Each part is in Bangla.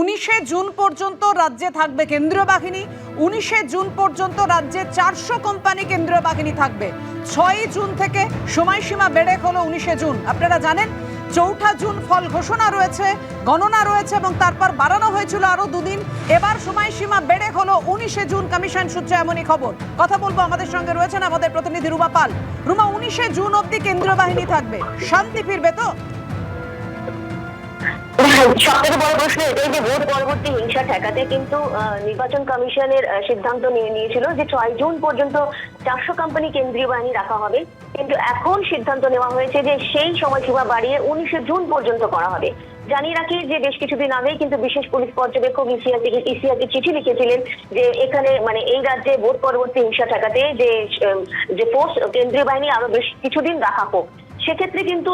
উনিশে জুন পর্যন্ত রাজ্যে থাকবে কেন্দ্রীয় বাহিনী, উনিশে জুন পর্যন্ত রাজ্যে চারশো কোম্পানি কেন্দ্রীয় বাহিনী থাকবে। ছয়ই জুন থেকে সময়সীমা বেড়ে হলো উনিশে জুন। আপনারা জানেন, চৌঠা জুন ফল ঘোষণা রয়েছে, গণনা রয়েছে এবং তারপর বাড়ানো হয়েছিল আরও দুদিন। এবার সময়সীমা বেড়ে হলো উনিশে জুন। কমিশন সূত্রে এমনই খবর। কথা বলব আমাদের সঙ্গে রয়েছেন আমাদের প্রতিনিধি রুমা পাল। রুমা, উনিশে জুন অবধি কেন্দ্রীয় বাহিনী থাকবে। শান্তি ফিরবে তো? সব বড় প্রশ্ন এটাই যে ভোট পরবর্তী হিংসা ঠেকাতে কিন্তু নির্বাচন কমিশনের সিদ্ধান্ত নিয়ে নিয়েছিল যে ছয় জুন পর্যন্ত চারশো কোম্পানি কেন্দ্রীয় বাহিনী রাখা হবে। কিন্তু এখন সিদ্ধান্ত নেওয়া হয়েছে যে সেই সময়সীমা বাড়িয়ে উনিশে জুন পর্যন্ত করা হবে। জানিয়ে রাখি যে বেশ কিছুদিন আগেই কিন্তু বিশেষ পুলিশ পর্যবেক্ষক ইসিআরকে ইসিআরকে চিঠি লিখেছিলেন যে এখানে মানে এই রাজ্যে ভোট পরবর্তী হিংসা ঠেকাতে যে যে ফোর্স কেন্দ্রীয় বাহিনী আরও বেশ কিছুদিন রাখা হোক। সেক্ষেত্রে কিন্তু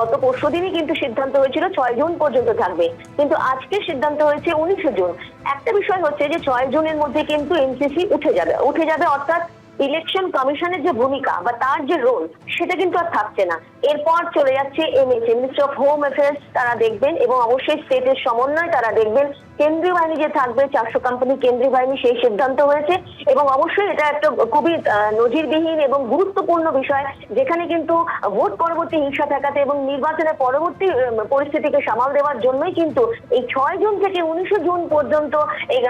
গত পরশু দিনই কিন্তু সিদ্ধান্ত হয়েছিল ছয় জুন পর্যন্ত থাকবে। কিন্তু আজকে সিদ্ধান্ত হয়েছে উনিশে জুন। একটা বিষয় হচ্ছে যে ছয় জুনের মধ্যে কিন্তু এনসিসি উঠে যাবে উঠে যাবে অর্থাৎ ইলেকশন কমিশনের যে ভূমিকা বা তার যে রোল, সেটা কিন্তু আর থাকছে না। এরপর চলে যাচ্ছে MSA ministry of home affairs, তারা দেখবেন এবং অবশ্যই স্টেটের সমন্বয় তারা দেখবেন কেন্দ্রীয় বাহিনী যে থাকবে, চারশো কোম্পানি কেন্দ্রীয় বাহিনী সেই সিদ্ধান্ত হয়েছে এবং অবশ্যই এটা একটা খুবই নজিরবিহীন এবং গুরুত্বপূর্ণ বিষয় যেখানে কিন্তু ভোট পরবর্তী হিংসা ঠেকাতে এবং নির্বাচনের পরবর্তী পরিস্থিতিকে সামাল দেওয়ার জন্যই কিন্তু এই ছয় জুন থেকে উনিশে জুন পর্যন্ত এই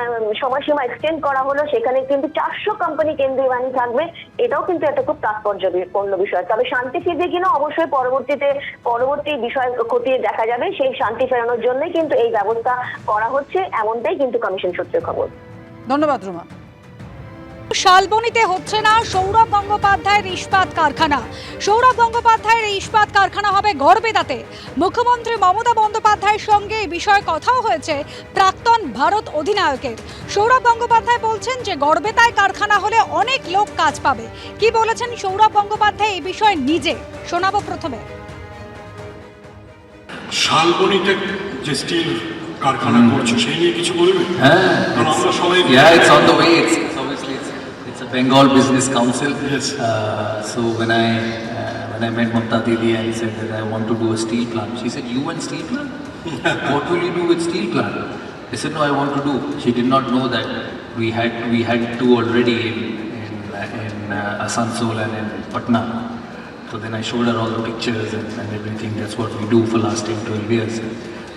সময়সীমা এক্সটেন্ড করা হলো। সেখানে কিন্তু চারশো কোম্পানি কেন্দ্রীয় বাহিনী থাকবে। এটাও কিন্তু একটা খুব তাৎপর্যপূর্ণ বিষয়। তবে শান্তি ফিরবে কিনা অবশ্যই পরবর্তীতে, পরবর্তী বিষয় খতিয়ে দেখা যাবে। সেই শান্তি ফেরানোর জন্যই কিন্তু এই ব্যবস্থা করা হচ্ছে। এমনটাই কিন্তু কমিশন সূত্রের খবর। ধন্যবাদ রুমা। শালবনীতে হচ্ছে না সৌরভ গঙ্গোপাধ্যায়ের ইস্পাত কারখানা। সৌরভ গঙ্গোপাধ্যায়ের এই ইস্পাত কারখানা হবে গড়বেদাতে। মুখ্যমন্ত্রী মমতা বন্দ্যোপাধ্যায়ের সঙ্গে এই বিষয়ে কথাও হয়েছে প্রাক্তন ভারত অধিনায়কের। সৌরভ গঙ্গোপাধ্যায় বলছেন যে গড়বেতায় কারখানা হলে অনেক লোক কাজ পাবে। কি বলেছেন সৌরভ গঙ্গোপাধ্যায় এই বিষয়ে নিজে? শোনাবো প্রথমে। শালবনিতে যে স্টিল কারখানা করছে সেই নিয়ে কিছু বলবেন হ্যাঁ কারণ আমরা সবাই Yeah, it's on the way. It's, it's obviously it's, it's a Bengal Business Council. Yes. Uh, so when I uh, when I met Mamta Didi and said that I want to do a steel plant, she said, "You and steel plant? what will you do with steel plant?" I said, "No, I want to do." She did not know that we had we had two already in in, uh, in uh, Asansol and in Patna. So then I showed her all the pictures and, and everything. That's what we do for last 10, 12 years.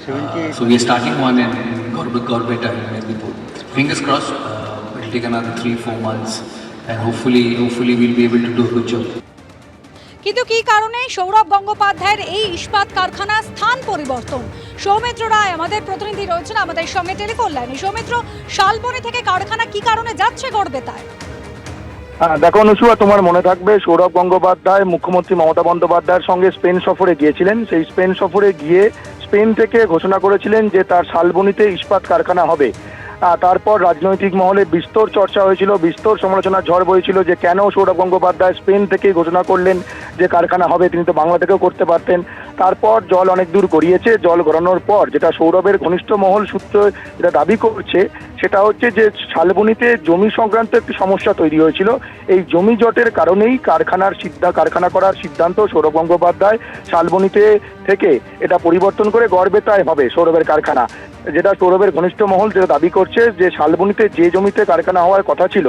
Uh, so we are starting one in, in Gorbe, Gorbeta in Medipur. Fingers crossed, uh, it'll take another three, four months, and hopefully, hopefully we'll be able to do a good job. কিন্তু কি কারণে সৌরভ গঙ্গোপাধ্যায়ের এই ইস্পাত কারখানা স্থান পরিবর্তন সৌমিত্র রায় আমাদের প্রতিনিধি রয়েছেন আমাদের সঙ্গে টেলিফোন লাইনে সৌমিত্র শালবনী থেকে কারখানা কি কারণে যাচ্ছে গড়বেতায় হ্যাঁ দেখো অনুসুয়া, তোমার মনে থাকবে, সৌরভ গঙ্গোপাধ্যায়, মুখ্যমন্ত্রী মমতা বন্দ্যোপাধ্যায়ের সঙ্গে স্পেন সফরে গিয়েছিলেন। সেই স্পেন সফরে গিয়ে স্পেন থেকে ঘোষণা করেছিলেন যে তার শালবনিতে ইস্পাত কারখানা হবে। তারপর রাজনৈতিক মহলে বিস্তর চর্চা হয়েছিল, বিস্তর সমালোচনার ঝড় বয়েছিল যে কেন সৌরভ গঙ্গোপাধ্যায় স্পেন থেকে ঘোষণা করলেন যে কারখানা হবে, তিনি তো বাংলা থেকেও করতে পারতেন। তারপর জল অনেক দূর গড়িয়েছে, জল গড়ানোর পর যেটা সৌরভের ঘনিষ্ঠ মহল সূত্র যেটা দাবি করছে, সেটা হচ্ছে যে শালবনিতে জমি সংক্রান্ত একটি সমস্যা তৈরি হয়েছিল। এই জমি জটের কারণেই কারখানার সিদ্ধা, কারখানা করার সিদ্ধান্ত সৌরভ গঙ্গোপাধ্যায় শালবনিতে থেকে এটা পরিবর্তন করে গড়বেতায় হবে সৌরভের কারখানা। যেটা সৌরভের ঘনিষ্ঠ মহল যেটা দাবি করছে যে শালবনিতে যে জমিতে কারখানা হওয়ার কথা ছিল,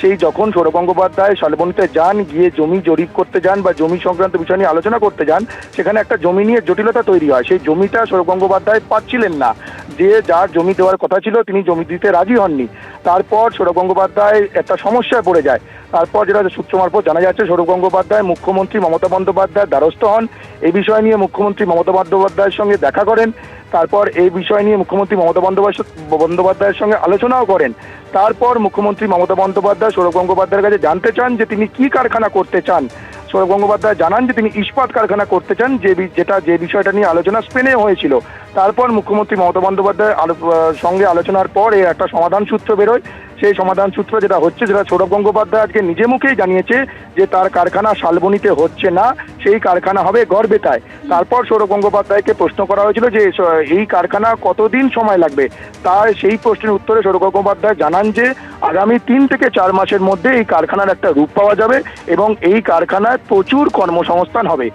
সেই যখন সৌরভ গঙ্গোপাধ্যায় শালবনিতে যান, গিয়ে জমি জরিপ করতে যান বা জমি সংক্রান্ত বিষয় নিয়ে আলোচনা করতে যান, সেখানে একটা জমি নিয়ে জটিলতা তৈরি হয়। সেই জমিটা সৌরভ গঙ্গোপাধ্যায় পাচ্ছিলেন না। যে যার জমি দেওয়ার কথা ছিল, তিনি জমি দিতে রাজি হননি। তারপর সৌরভ গঙ্গোপাধ্যায় একটা সমস্যায় পড়ে যায়। তারপর যেটা সূত্র মারফত জানা যাচ্ছে, সৌরভ গঙ্গোপাধ্যায় মুখ্যমন্ত্রী মমতা বন্দ্যোপাধ্যায়ের দ্বারস্থ হন। এই বিষয় নিয়ে মুখ্যমন্ত্রী মমতা বন্দ্যোপাধ্যায়ের সঙ্গে দেখা করেন। তারপর এই বিষয় নিয়ে মুখ্যমন্ত্রী মমতা বন্দ্যোপাধ্যায় বন্দ্যোপাধ্যায়ের সঙ্গে আলোচনাও করেন। তারপর মুখ্যমন্ত্রী মমতা বন্দ্যোপাধ্যায় সৌরভ গঙ্গোপাধ্যায়ের কাছে জানতে চান যে তিনি কি কারখানা করতে চান। সৌরভ গঙ্গোপাধ্যায় জানান যে তিনি ইস্পাত কারখানা করতে চান, যে যেটা যে বিষয়টা নিয়ে আলোচনা স্পেনে হয়েছিল। তারপর মুখ্যমন্ত্রী মমতা বন্দ্যোপাধ্যায় সঙ্গে আলোচনার পর এর একটা সমাধান সূত্র বেরোয়। সেই সমাধান সূত্র যেটা হচ্ছে, যেটা সৌরভ গঙ্গোপাধ্যায় আজকে নিজে মুখেই জানিয়েছে যে তার কারখানা শালবনিতে হচ্ছে না, সেই কারখানা হবে গড়বেতায়। তারপর সৌরভ গঙ্গোপাধ্যায়কে প্রশ্ন করা হয়েছিল যে এই কারখানা কতদিন সময় লাগবে? তার সেই প্রশ্নের উত্তরে সৌরভ গঙ্গোপাধ্যায় জানান যে, আগামী তিন থেকে চার মাসের মধ্যে এই কারখানার একটা রূপ পাওয়া যাবে এবং এই কারখানায় প্রচুর কর্মসংস্থান হবে।